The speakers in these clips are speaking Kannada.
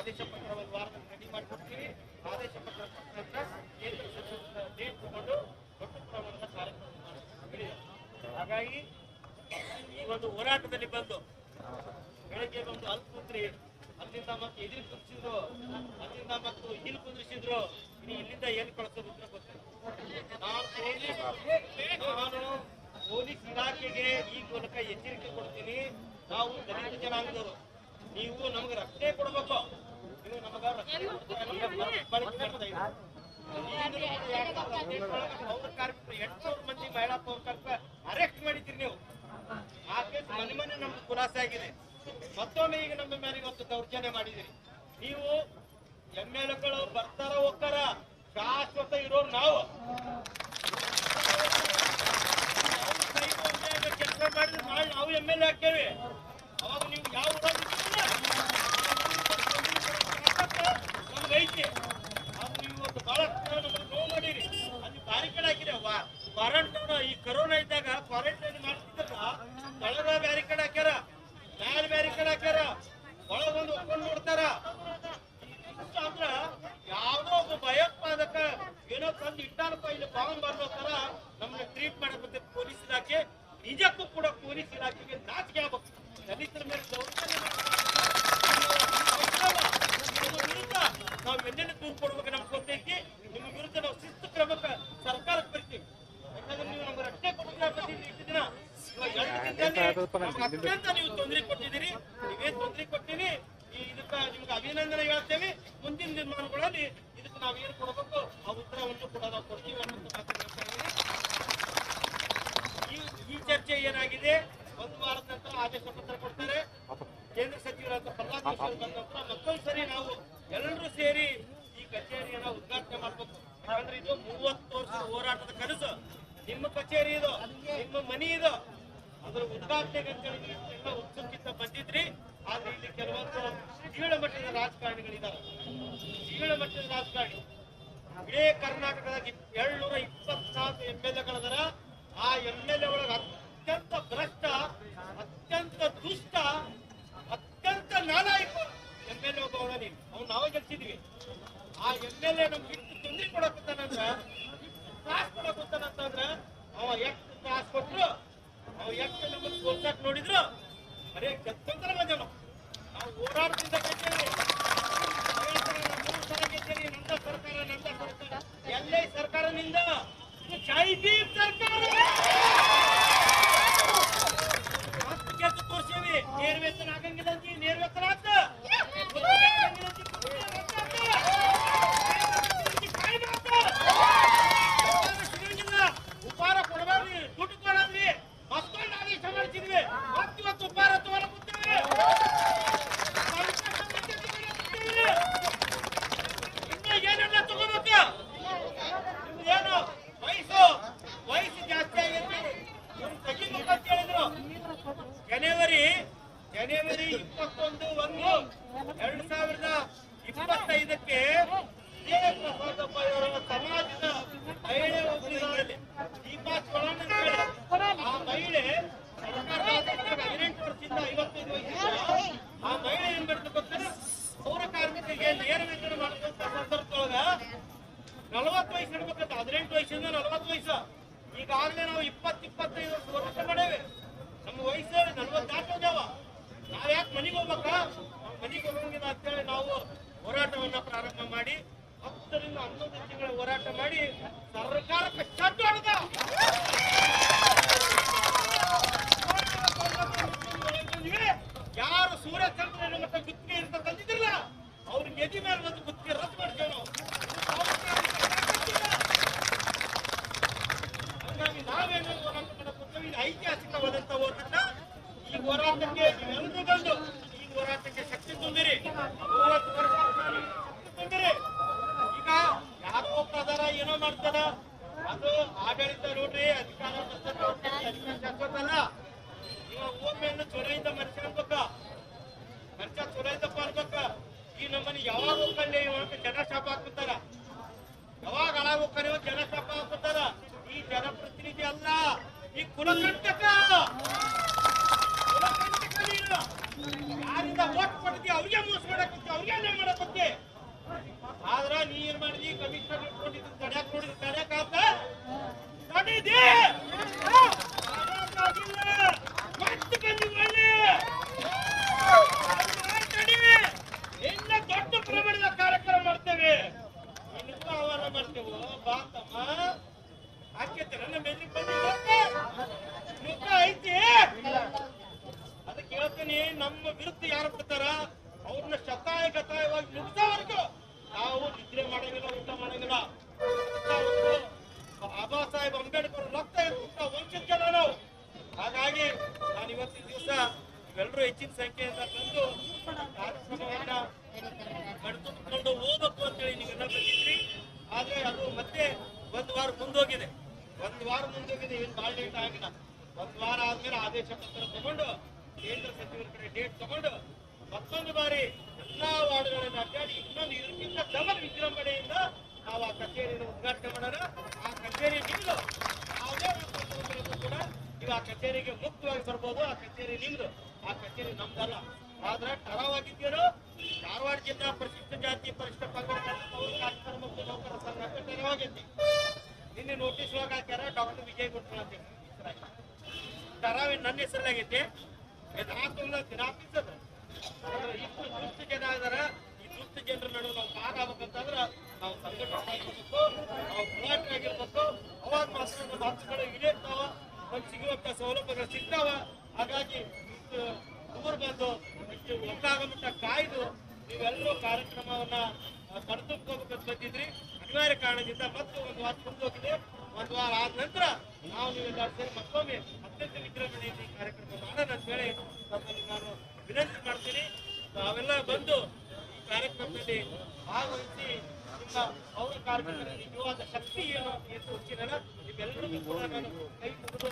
ಆದೇಶ ಪತ್ರ ಒಂದು ವಾರದಲ್ಲಿ ರೆಡಿ ಮಾಡಿಕೊಡ್ತೀವಿ. ಆದೇಶ ಪತ್ರ ಕೇಂದ್ರ ಸಚಿವರ ಡೇಟ್ ಪ್ರಮಾಣದ ಕಾರ್ಯಕ್ರಮ. ಹಾಗಾಗಿ ಈ ಒಂದು ಹೋರಾಟದಲ್ಲಿ ಬಂದು ಬೆಳಗ್ಗೆ ಒಂದು ಅಲ್ಲಿ ಕುಂತ್ರಿ, ಅಲ್ಲಿಂದ ಮತ್ತೆ ಎದುರು ಕುದಿಸಿದ್ರು ಅಲ್ಲಿಂದ ಮತ್ತು ಇಲ್ಲಿ ಕುದಿಸಿದ್ರು ಇನ್ನು ಇಲ್ಲಿಂದ ಏನು ಕಳಿಸೋದು ಅಂತ ಗೊತ್ತಿಲ್ಲ ನಾನು ಪೊಲೀಸ್ ಇಲಾಖೆಗೆ ಈ ಮೂಲಕ ಎಚ್ಚರಿಕೆ ಕೊಡ್ತೀನಿ. ನಾವು ದಲಿತ ಜನಾಂಗದವರು, ನೀವು ನಮ್ಗೆ ರಕ್ಷಣೆ ಕೊಡ್ಬೇಕು. ಕಾರ್ಮಿಕರು ಎಂಟು ಸಾವಿರ ಮಂದಿ ಮಹಿಳಾ ಪೌರ ಕಾರ್ಮಿಕ ಅರೆಸ್ಟ್ ಮಾಡಿದ್ರಿ ನೀವು ಆ ಕೇಸ್ ಮನೆ ಮನೆ ನಮ್ಗೆ ಖುಲಾಸೆ ಆಗಿದೆ ಈಗ ನಮ್ಮ ಮೇಲೆ ಇವತ್ತು ದೌರ್ಜನ್ಯ ಮಾಡಿದಿರಿ ನೀವು ಎಂ ಎಲ್ ಎಗಳು ಬರ್ತಾರ ಹೋಗ್ತಾರ ಶಾಶ್ವತ ಇರೋರು ನಾವು ಕೆಲಸ ಮಾಡಿದ್ರೆ ನಾಳೆ ನಾವು ಎಂ ಎಲ್ ಎ ಹಾಕ್ತೇವೆ ಅವಾಗ ನೀವು ಯಾವ ಊರಾಗ ನಮ್ಗೆ ಐತಿ ಅದು ನೀವು ಇವತ್ತು ಬಹಳಷ್ಟು ನಮಗೆ ನೋವು ಮಾಡಿರಿ ಅಲ್ಲಿ ಬ್ಯಾರಿಕೇಡ್ ಹಾಕಿರಿ ಕ್ವಾರಂಟೈನ್ ಈ ಕರೋನಾ ಇದ್ದಾಗ ಕ್ವಾರಂಟೈನ್ ಮಾಡ್ತಿದ್ರಲ್ಲ ಒಳಗ ಬ್ಯಾರಿಕೇಡ್ ಹಾಕ್ಯಾರ ಮ್ಯಾಲ ಬ್ಯಾರಿಕೇಡ್ ಹಾಕ್ಯಾರ ಒಳಗೊಂದು ಒಪ್ಕೊಂಡು ನೋಡ್ತಾರ ಇಷ್ಟ ಅಂದ್ರ ಯಾವ್ದೋ ಒಬ್ಬ ಭಯೋತ್ಪಾದಕ ಏನೋ ತಂದು ಇಟ್ಟಾರಪ್ಪ ಇಲ್ಲಿ ಬಾಂಬ್ ಬರ್ಬೇಕಾರ ಮಾಡಬೇಕು ಪೊಲೀಸ್ ಇಲಾಖೆ, ನಿಜಕ್ಕೂ ಕೂಡ ಪೊಲೀಸ್ ಇಲಾಖೆಗೆ ನಾಚಿಕೆ ಆಗಬೇಕು. ದಲಿತರ ಮೇಲೆ ದೌರ್ಜನ್ಯ ವಿರುದ್ಧ ನಾವು ಎಲ್ಲೆಲ್ಲಿ ದೂರು ಕೊಡ್ಬೇಕು ನಮ್ಗೆ ಗೊತ್ತೈತಿ ನಿಮ್ಮ ವಿರುದ್ಧ ನಾವು ಶಿಸ್ತು ಕ್ರಮಕ್ಕೆ ಸರ್ಕಾರಕ್ಕೆ ಬರ್ತೀವಿ ಯಾಕಂದ್ರೆ ನೀವು ನಮ್ಗೆ ರಕ್ಷಣೆ ಕೊಟ್ಟಿದ್ರೆ ಇಷ್ಟು ದಿನ ಅತ್ಯಂತ ನೀವು ತೊಂದರೆ ಕೊಟ್ಟಿದ್ದೀರಿ. ನೀವೇನ್ ತೊಂದರೆ ಕೊಟ್ಟಿರಿ? ಇದಕ್ಕ ನಿಮ್ಗೆ ಅಭಿನಂದನೆ ಹೇಳ್ತೇವೆ. ಮುಂದಿನ ದಿನಮಾನಗಳಲ್ಲಿ ಇದಕ್ಕೆ ನಾವು ಏನು ಕೊಡಬೇಕು? ಆ ಉತ್ತರವನ್ನು ಕೂಡ ನಾವು ಕೊಡ್ತೀವಿ ಮಾತನ್ನ ಹೇಳ್ತಾ ಇದ್ದೀನಿ. ಈ ಈ ಚರ್ಚೆ ಏನಾಗಿದೆ? ಒಂದು ವಾರದ ನಂತರ ಆದೇಶ ಪತ್ರ ಕೊಡ್ತಾರೆ. ಕೇಂದ್ರ ಸಚಿವರಾದ ಪ್ರಹ್ಲಾದ್ ಜೋಶಿ ಬಂದ ನಂತರ ಮತ್ತೊಂದು ಸರಿ ನಾವು ಎಲ್ಲರೂ ಸೇರಿ ಈ ಕಚೇರಿಯನ್ನ ಉದ್ಘಾಟನೆ ಮಾಡಬೇಕು. ಯಾಕಂದ್ರೆ ಇದು ಮೂವತ್ತು ವರ್ಷದ ಹೋರಾಟದ ಕನಸು. ನಿಮ್ಮ ಕಚೇರಿ ಇದು, ನಿಮ್ಮ ಮನಿ ಇದು. ಅದರ ಉದ್ಘಾಟನೆಗೆ ಅಂತ ಹೇಳಿ ಎಲ್ಲ ಉತ್ಸುಕಿತ ಬಂದಿದ್ರಿ. ಆದ್ರೆ ಇಲ್ಲಿ ಕೆಲವೊಂದು ಜೀಳ ಮಟ್ಟದ ರಾಜಕಾರಣಿಗಳಿದ್ದಾರೆ. ಜೀಳ ಮಟ್ಟದ ರಾಜಕಾರಣಿ. ಇಡೀ ಕರ್ನಾಟಕದಾಗ ಏಳ್ನೂರ ಇಪ್ಪತ್ನಾಲ್ಕು ಎಂ ಎಲ್ ಎಗಳದರ. ಆ ಎಂ ಎಲ್ ಎ ಒಳಗೆ tranquilo. ಜನವರಿ ಇಪ್ಪತ್ತೊಂದು ಒಂದು. ಎರಡು ಸಾವಿರದ ಇಪ್ಪತ್ತೈದಕ್ಕೆ ಸಮಾಜದ ಮಹಿಳೆ ಒಬ್ಬರಿದ್ದಾರೆ ದೀಪಾ ಚೋಳನ್ ಆ ಮಹಿಳೆ ಹದಿನೆಂಟು ವರ್ಷದಿಂದ ಐವತ್ತೈದು ವಯಸ್ಸಿನ ಆ ಮಹಿಳೆ ಏನ್ ಗೊತ್ತಾ? ಪೌರ ಕಾರ್ಮಿಕರಿಗೆ ನೇರ ವೇತನ ಮಾಡುವಂತ ಸಂದರ್ಭದೊಳಗ ನಲವತ್ತು ವಯಸ್ಸು ಇಡ್ಬೇಕಂತ ಹದಿನೆಂಟು ವಯಸ್ಸಿಂದ ನಲವತ್ತು ವಯಸ್ಸು. ಈಗಾಗಲೇ ನಾವು ಇಪ್ಪತ್ತು ಇಪ್ಪತ್ತೈದು ವರ್ಷ ಹೋರಾಟ ಮಾಡೇವೆ. ನಮ್ಮ ವಯಸ್ಸು ನಲವತ್ತು ದಾಟೋದ್ಯಾವ ನಾವ್ ಯಾಕೆ ಮನೆಗೆ ಹೋಗ್ಬೇಕಾ ಮನೆಗೆ ಹೋಗಂಗಿಲ್ಲ ಅಂತೇಳಿ ನಾವು ಹೋರಾಟವನ್ನ ಪ್ರಾರಂಭ ಮಾಡಿ, ಹತ್ತರಿಂದ ಹನ್ನೊಂದು ತಿಂಗಳ ಹೋರಾಟ ಮಾಡಿ ಸರ್ಕಾರಕ್ಕೆ ಶಬ್ದ Buna 40 ಒಂದು ವಾರ ಆದ್ಮೇಲೆ ಆದೇಶ ಪತ್ರ ತಗೊಂಡು ಕೇಂದ್ರ ಸಚಿವರ ಕಡೆ ಡೇಟ್ ತಗೊಂಡು ಮತ್ತೊಂದು ಬಾರಿ ಎಲ್ಲಾ ವಾರ್ಡ್ಗಳನ್ನ ಅಡ್ಡಾಡಿ ಇನ್ನೊಂದು ಇದಕ್ಕಿಂತ ಡಬಲ್ ವಿಜೃಂಭಣೆಯಿಂದ ನಾವು ಆ ಕಚೇರಿಯನ್ನು ಉದ್ಘಾಟನೆ ಮಾಡೋಣ. ಆ ಕಚೇರಿ ನಿಮ್ದು. ಯಾವುದೇ ಒಂದು ಕೂಡ ನೀವು ಆ ಕಚೇರಿಗೆ ಮುಕ್ತವಾಗಿ ಬರ್ಬೋದು. ಆ ಕಚೇರಿ ನಿಮ್ದು. ಆ ಕಚೇರಿ ನಮ್ದಲ್ಲ. ಆದ್ರೆ ಟರವಾಗಿದ್ದೀರೋ ಧಾರವಾಡ ಜಿಲ್ಲಾ ಪರಿಶಿಷ್ಟ ಜಾತಿ ಪರಿಶಿಷ್ಟ ಪಂಗಡ ಕಾರ್ಯಕ್ರಮ ನೌಕರ ಸಂಘ ಟರವಾಗೈತಿ ನಿನ್ನೆ ನೋಟಿಸ್ ಒಳಗೆ ಹಾಕ್ಯಾರ ಡಾಕ್ಟರ್ ವಿಜಯ್ ಗುಟ್ಕಲ್ ಅಂತ ನನ್ನ ಹೆಸರಾಗೈತಿ ಇಷ್ಟು ದುಷ್ಟ ಜನ ಇದಾರ ಈ ದುಷ್ಟ ಜನರ ನಡುವೆ ನಾವು ಪಾರಾಗಬೇಕಂತಂದ್ರ ನಾವು ಸಂಘಟನೆ ನಾವು ಹೋರಾಟ ಆಗಿರ್ಬೇಕು. ಅವಾಗ ನಮ್ಮ ಹಕ್ಕುಗಳು ಈಡೇರ್ತಾವ ನಮ್ಗೆ ಸಿಗುವಂತ ಸೌಲಭ್ಯಗಳು ಸಿಗ್ತಾವ. ಹಾಗಾಗಿ ದೂರ ಬಂದು, ಇಷ್ಟು ಒಟ್ಟಾಗಮಟ್ಟ ಕಾಯ್ದು ನೀವೆಲ್ಲರೂ ಕಾರ್ಯಕ್ರಮವನ್ನ ಕರೆದುಕೋಬೇಕಂತ ಬಂದಿದ್ರಿ. ಅನಿವಾರ್ಯ ಕಾರಣದಿಂದ ಮತ್ತೆ ಒಂದು ವಾರ ಮುಂದೋಗಿದೆ. ಒಂದು ವಾರ ಆದ ನಂತರ ನಾವು ನೀವೆಲ್ಲ ಸೇರಿ ಮತ್ತೊಮ್ಮೆ ಅತ್ಯಂತ ವಿಜೃಂಭಣೆಯಿಂದ ಈ ಕಾರ್ಯಕ್ರಮ ಮಾಡೋಣ ಅಂತ ಹೇಳಿ ತಮ್ಮಲ್ಲಿ ನಾನು ವಿನಂತಿ ಮಾಡ್ತೀನಿ. ತಾವೆಲ್ಲ ಬಂದು ಈ ಕಾರ್ಯಕ್ರಮದಲ್ಲಿ ಭಾಗವಹಿಸಿ ನಿಮ್ಮ ಪೌರ ಕಾರ್ಮಿಕರ ನಿಜವಾದ ಶಕ್ತಿ ಏನು ಅಂತ ತೋರಿಸಿರಲ್ಲ ನಿಮ್ಮೆಲ್ಲರಿಗೂ ಕೂಡ ನಾನು ಕೈ ಮುಗಿದು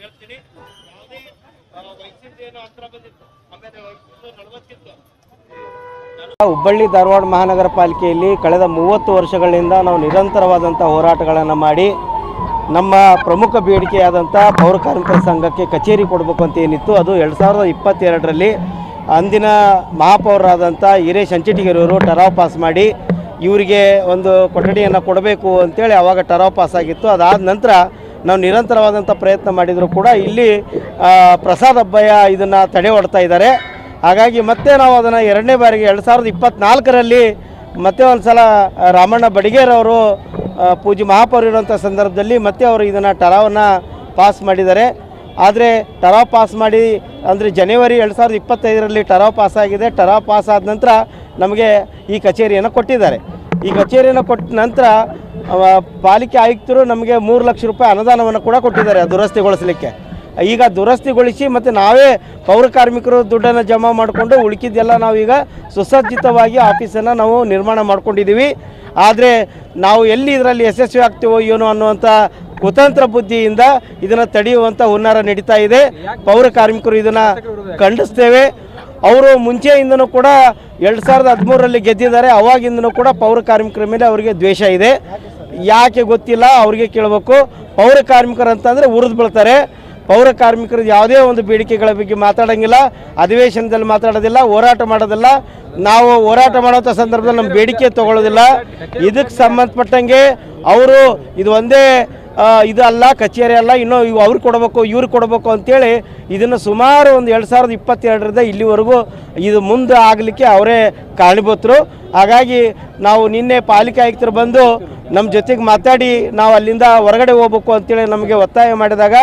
ಹೇಳ್ತೀನಿ. ಯಾವುದೇ ವಯಸ್ಸಿಂದ ಏನೋ ಅಂತರ ಬಂದಿತ್ತು, ಆಮೇಲೆ ವಯಸ್ಸಿಂದ ಹುಬ್ಬಳ್ಳಿ ಧಾರವಾಡ ಮಹಾನಗರ ಪಾಲಿಕೆಯಲ್ಲಿ ಕಳೆದ ಮೂವತ್ತು ವರ್ಷಗಳಿಂದ ನಾವು ನಿರಂತರವಾದಂಥ ಹೋರಾಟಗಳನ್ನು ಮಾಡಿ ನಮ್ಮ ಪ್ರಮುಖ ಬೇಡಿಕೆಯಾದಂಥ ಪೌರ ಕಾರ್ಮಿಕರ ಸಂಘಕ್ಕೆ ಕಚೇರಿ ಕೊಡಬೇಕು ಅಂತ ಏನಿತ್ತು, ಅದು ಎರಡು ಸಾವಿರದ ಇಪ್ಪತ್ತೆರಡರಲ್ಲಿ ಅಂದಿನ ಮಹಾಪೌರರಾದಂಥ ಹಿರೇಶ್ ಹಂಚಿಟಿಗೆರೆಯವರು ಟರಾವ್ ಪಾಸ್ ಮಾಡಿ ಇವರಿಗೆ ಒಂದು ಕೊಠಡಿಯನ್ನು ಕೊಡಬೇಕು ಅಂತೇಳಿ ಆವಾಗ ಟರಾವ್ ಪಾಸ್ ಆಗಿತ್ತು. ಅದಾದ ನಂತರ ನಾವು ನಿರಂತರವಾದಂಥ ಪ್ರಯತ್ನ ಮಾಡಿದರೂ ಕೂಡ ಇಲ್ಲಿ ಪ್ರಸಾದ ಅಬ್ಬಯ್ಯ ಇದನ್ನು ತಡೆ ಹೊಡ್ತಾ ಇದ್ದಾರೆ. ಹಾಗಾಗಿ ಮತ್ತೆ ನಾವು ಅದನ್ನು ಎರಡನೇ ಬಾರಿಗೆ ಎರಡು ಸಾವಿರದ ಇಪ್ಪತ್ತ್ನಾಲ್ಕರಲ್ಲಿ ಮತ್ತೆ ಒಂದು ಸಲ ರಾಮಣ್ಣ ಬಡಿಗೇರವರು ಪೂಜೆ ಮಹಾಪೌರ್ ಇರುವಂಥ ಸಂದರ್ಭದಲ್ಲಿ ಮತ್ತೆ ಅವರು ಇದನ್ನು ಟರಾವನ್ನು ಪಾಸ್ ಮಾಡಿದ್ದಾರೆ. ಆದರೆ ಟರಾವ್ ಪಾಸ್ ಮಾಡಿ, ಅಂದರೆ ಜನವರಿ ಎರಡು ಸಾವಿರದ ಇಪ್ಪತ್ತೈದರಲ್ಲಿ ಟರಾವ್ ಪಾಸ್ ಆಗಿದೆ. ಟರಾವ್ ಪಾಸ್ ಆದ ನಂತರ ನಮಗೆ ಈ ಕಚೇರಿಯನ್ನು ಕೊಟ್ಟಿದ್ದಾರೆ. ಈ ಕಚೇರಿಯನ್ನು ಕೊಟ್ಟ ನಂತರ ಪಾಲಿಕೆ ಆಯುಕ್ತರು ನಮಗೆ ಮೂರು ಲಕ್ಷ ರೂಪಾಯಿ ಅನುದಾನವನ್ನು ಕೂಡ ಕೊಟ್ಟಿದ್ದಾರೆ ದುರಸ್ತಿಗೊಳಿಸಲಿಕ್ಕೆ. ಈಗ ದುರಸ್ತಿಗೊಳಿಸಿ ಮತ್ತು ನಾವೇ ಪೌರ ಕಾರ್ಮಿಕರು ದುಡ್ಡನ್ನು ಜಮಾ ಮಾಡಿಕೊಂಡು ಉಳಿಕಿದ್ದೆಲ್ಲ ನಾವೀಗ ಸುಸಜ್ಜಿತವಾಗಿ ಆಫೀಸನ್ನು ನಾವು ನಿರ್ಮಾಣ ಮಾಡ್ಕೊಂಡಿದ್ದೀವಿ. ಆದರೆ ನಾವು ಎಲ್ಲಿ ಇದರಲ್ಲಿ ಯಶಸ್ವಿ ಆಗ್ತೀವೋ ಏನೋ ಅನ್ನುವಂಥ ಕುತಂತ್ರ ಬುದ್ಧಿಯಿಂದ ಇದನ್ನು ತಡೆಯುವಂಥ ಹುನ್ನಾರ ನಡೀತಾ ಇದೆ. ಪೌರ ಕಾರ್ಮಿಕರು ಇದನ್ನು ಖಂಡಿಸ್ತೇವೆ. ಅವರು ಮುಂಚೆಯಿಂದನೂ ಕೂಡ ಎರಡು ಸಾವಿರದ ಹದಿಮೂರರಲ್ಲಿ ಗೆದ್ದಿದ್ದಾರೆ. ಅವಾಗಿಂದನೂ ಕೂಡ ಪೌರ ಕಾರ್ಮಿಕರ ಮೇಲೆ ಅವರಿಗೆ ದ್ವೇಷ ಇದೆ. ಯಾಕೆ ಗೊತ್ತಿಲ್ಲ, ಅವ್ರಿಗೆ ಕೇಳಬೇಕು. ಪೌರ ಕಾರ್ಮಿಕರು ಅಂತಂದರೆ ಉರಿದು ಬೀಳ್ತಾರೆ. ಪೌರ ಕಾರ್ಮಿಕರ ಯಾವುದೇ ಒಂದು ಬೇಡಿಕೆಗಳ ಬಗ್ಗೆ ಮಾತಾಡೋಂಗಿಲ್ಲ, ಅಧಿವೇಶನದಲ್ಲಿ ಮಾತಾಡೋದಿಲ್ಲ, ಹೋರಾಟ ಮಾಡೋದಿಲ್ಲ. ನಾವು ಹೋರಾಟ ಮಾಡೋಂಥ ಸಂದರ್ಭದಲ್ಲಿ ನಮ್ಮ ಬೇಡಿಕೆ ತಗೊಳ್ಳೋದಿಲ್ಲ. ಇದಕ್ಕೆ ಸಂಬಂಧಪಟ್ಟಂಗೆ ಅವರು ಇದು ಒಂದೇ ಇದು ಅಲ್ಲ, ಕಚೇರಿ ಅಲ್ಲ, ಇನ್ನೂ ಇವು ಅವ್ರಿಗೆ ಕೊಡಬೇಕು ಇವ್ರಿಗೆ ಕೊಡಬೇಕು ಅಂತೇಳಿ ಇದನ್ನು ಸುಮಾರು ಒಂದು ಎರಡು ಸಾವಿರದ ಇಪ್ಪತ್ತೆರಡರಿಂದ ಇಲ್ಲಿವರೆಗೂ ಇದು ಮುಂದೆ ಆಗಲಿಕ್ಕೆ ಅವರೇ ಕಾರಣೀಭೂತರು. ಹಾಗಾಗಿ ನಾವು ನಿನ್ನೆ ಪಾಲಿಕೆ ಆಯುಕ್ತರು ಬಂದು ನಮ್ಮ ಜೊತೆಗೆ ಮಾತಾಡಿ ನಾವು ಅಲ್ಲಿಂದ ಹೊರಗಡೆ ಹೋಗ್ಬೇಕು ಅಂತೇಳಿ ನಮಗೆ ಒತ್ತಾಯ ಮಾಡಿದಾಗ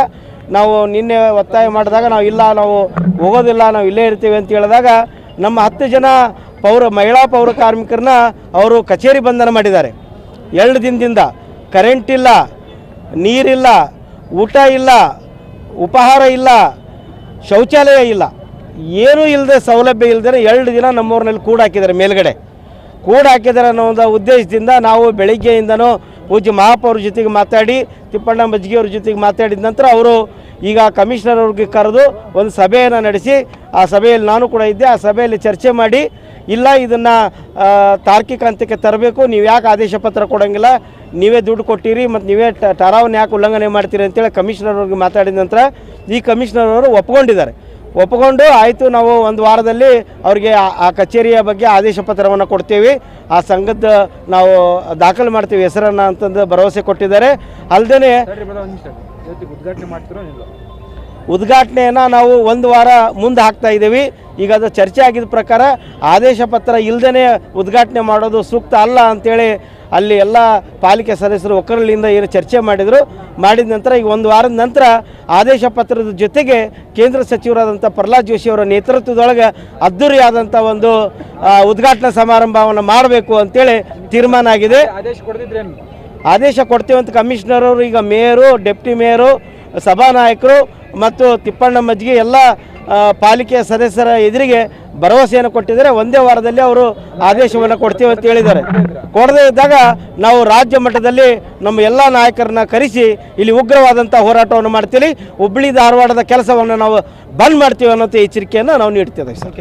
ನಾವು ನಿನ್ನೆ ಒತ್ತಾಯ ಮಾಡಿದಾಗ ನಾವು ಇಲ್ಲ, ನಾವು ಹೋಗೋದಿಲ್ಲ, ನಾವು ಇಲ್ಲೇ ಇರ್ತೀವಿ ಅಂತ ಹೇಳಿದಾಗ ನಮ್ಮ ಹತ್ತು ಜನ ಪೌರ, ಮಹಿಳಾ ಪೌರ ಕಾರ್ಮಿಕರನ್ನ ಅವರು ಕಚೇರಿ ಬಂಧನ ಮಾಡಿದ್ದಾರೆ. ಎರಡು ದಿನದಿಂದ ಕರೆಂಟ್ ಇಲ್ಲ ನೀರಿಲ್ಲ ಊಟ ಇಲ್ಲ, ಉಪಹಾರ ಇಲ್ಲ, ಶೌಚಾಲಯ ಇಲ್ಲ. ಏನೂ ಇಲ್ಲದೆ ಸೌಲಭ್ಯ ಇಲ್ಲದೆ ಎರಡು ದಿನ ನಮ್ಮೂರಿನಲ್ಲಿ ಕೂಡ ಹಾಕಿದ್ದಾರೆ ಮೇಲ್ಗಡೆ. ಕೂಡ ಹಾಕಿದ್ದಾರೆ ಅನ್ನೋ ಒಂದು ಉದ್ದೇಶದಿಂದ ನಾವು ಬೆಳಿಗ್ಗೆಯಿಂದನೂ ಪೂಜ್ಯ ಮಹಾಪೌರ ಜೊತೆಗೆ ಮಾತಾಡಿ, ತಿಪ್ಪಣ್ಣ ಮಜ್ಜಿಗೆಯವ್ರ ಜೊತೆಗೆ ಮಾತಾಡಿದ ನಂತರ ಅವರು ಈಗ ಕಮಿಷನರ್ ಅವ್ರಿಗೆ ಕರೆದು ಒಂದು ಸಭೆಯನ್ನು ನಡೆಸಿ, ಆ ಸಭೆಯಲ್ಲಿ ನಾನು ಕೂಡ ಇದ್ದೆ, ಆ ಸಭೆಯಲ್ಲಿ ಚರ್ಚೆ ಮಾಡಿ, ಇಲ್ಲ ಇದನ್ನು ತಾರ್ಕಿಕ ಹಂತಕ್ಕೆ ತರಬೇಕು, ನೀವು ಯಾಕೆ ಆದೇಶ ಪತ್ರ ಕೊಡೋಂಗಿಲ್ಲ, ನೀವೇ ದುಡ್ಡು ಕೊಟ್ಟಿರಿ ಮತ್ತು ನೀವೇ ಟ- ಠರಾವನ್ನ ಯಾಕೆ ಉಲ್ಲಂಘನೆ ಮಾಡ್ತೀರಿ ಅಂತೇಳಿ ಕಮಿಷನರ್ ಅವ್ರಿಗೆ ಮಾತಾಡಿದ ನಂತರ ಈ ಕಮಿಷನರ್ ಅವರು ಒಪ್ಕೊಂಡಿದ್ದಾರೆ. ಒಪ್ಕೊಂಡು ಆಯಿತು ನಾವು ಒಂದು ವಾರದಲ್ಲಿ ಅವ್ರಿಗೆ ಆ- ಕಚೇರಿಯ ಬಗ್ಗೆ ಆದೇಶ ಪತ್ರವನ್ನು ಕೊಡ್ತೀವಿ. ಆ ಸಂಘದ ನಾವು ದಾಖಲು ಮಾಡ್ತೀವಿ ಹೆಸರನ್ನು ಅಂತಂದು ಭರವಸೆ ಕೊಟ್ಟಿದ್ದಾರೆ. ಅಲ್ಲದೆ ಉದ್ಘಾಟನೆಯನ್ನು ನಾವು ಒಂದು ವಾರ ಮುಂದೆ ಹಾಕ್ತಾ ಇದ್ದೀವಿ. ಈಗ ಅದು ಚರ್ಚೆ ಆಗಿದ ಪ್ರಕಾರ ಆದೇಶ ಪತ್ರ ಇಲ್ಲದೇ ಉದ್ಘಾಟನೆ ಮಾಡೋದು ಸೂಕ್ತ ಅಲ್ಲ ಅಂತೇಳಿ ಅಲ್ಲಿ ಎಲ್ಲ ಪಾಲಿಕೆ ಸದಸ್ಯರು ಒಕ್ಕರಳಿಂದ ಏನು ಚರ್ಚೆ ಮಾಡಿದರು. ಮಾಡಿದ ನಂತರ ಈಗ ಒಂದು ವಾರದ ನಂತರ ಆದೇಶ ಪತ್ರದ ಜೊತೆಗೆ ಕೇಂದ್ರ ಸಚಿವರಾದಂಥ ಪ್ರಹ್ಲಾದ್ ಜೋಶಿ ಅವರ ನೇತೃತ್ವದೊಳಗೆ ಅದ್ದೂರಿಯಾದಂಥ ಒಂದು ಉದ್ಘಾಟನಾ ಸಮಾರಂಭವನ್ನು ಮಾಡಬೇಕು ಅಂತೇಳಿ ತೀರ್ಮಾನ ಆಗಿದೆ. ಆದೇಶ ಕೊಡ್ತೀವಿ ಅಂತ ಕಮಿಷನರ್ ಅವರು ಈಗ ಮೇಯರು ಡೆಪ್ಟಿ ಮೇಯರು ಸಭಾನಾಯಕರು ಮತ್ತು ತಿಪ್ಪಣ್ಣ ಮಜ್ಜಿಗೆ ಎಲ್ಲ ಪಾಲಿಕೆಯ ಸದಸ್ಯರ ಎದುರಿಗೆ ಭರವಸೆಯನ್ನು ಕೊಟ್ಟಿದ್ದಾರೆ. ಒಂದೇ ವಾರದಲ್ಲಿ ಅವರು ಆದೇಶವನ್ನು ಕೊಡ್ತೀವಿ ಅಂತ ಹೇಳಿದ್ದಾರೆ. ಕೊಡದೇ ಇದ್ದಾಗ ನಾವು ರಾಜ್ಯ ಮಟ್ಟದಲ್ಲಿ ನಮ್ಮ ಎಲ್ಲ ನಾಯಕರನ್ನ ಕರೆಸಿ ಇಲ್ಲಿ ಉಗ್ರವಾದಂಥ ಹೋರಾಟವನ್ನು ಮಾಡ್ತೀವಿ. ಹುಬ್ಬಳ್ಳಿ ಧಾರವಾಡದ ಕೆಲಸವನ್ನು ನಾವು ಬಂದ್ ಮಾಡ್ತೀವಿ ಅನ್ನೋಂಥ ಎಚ್ಚರಿಕೆಯನ್ನು ನಾವು ನೀಡ್ತೇವೆ ಸರ್.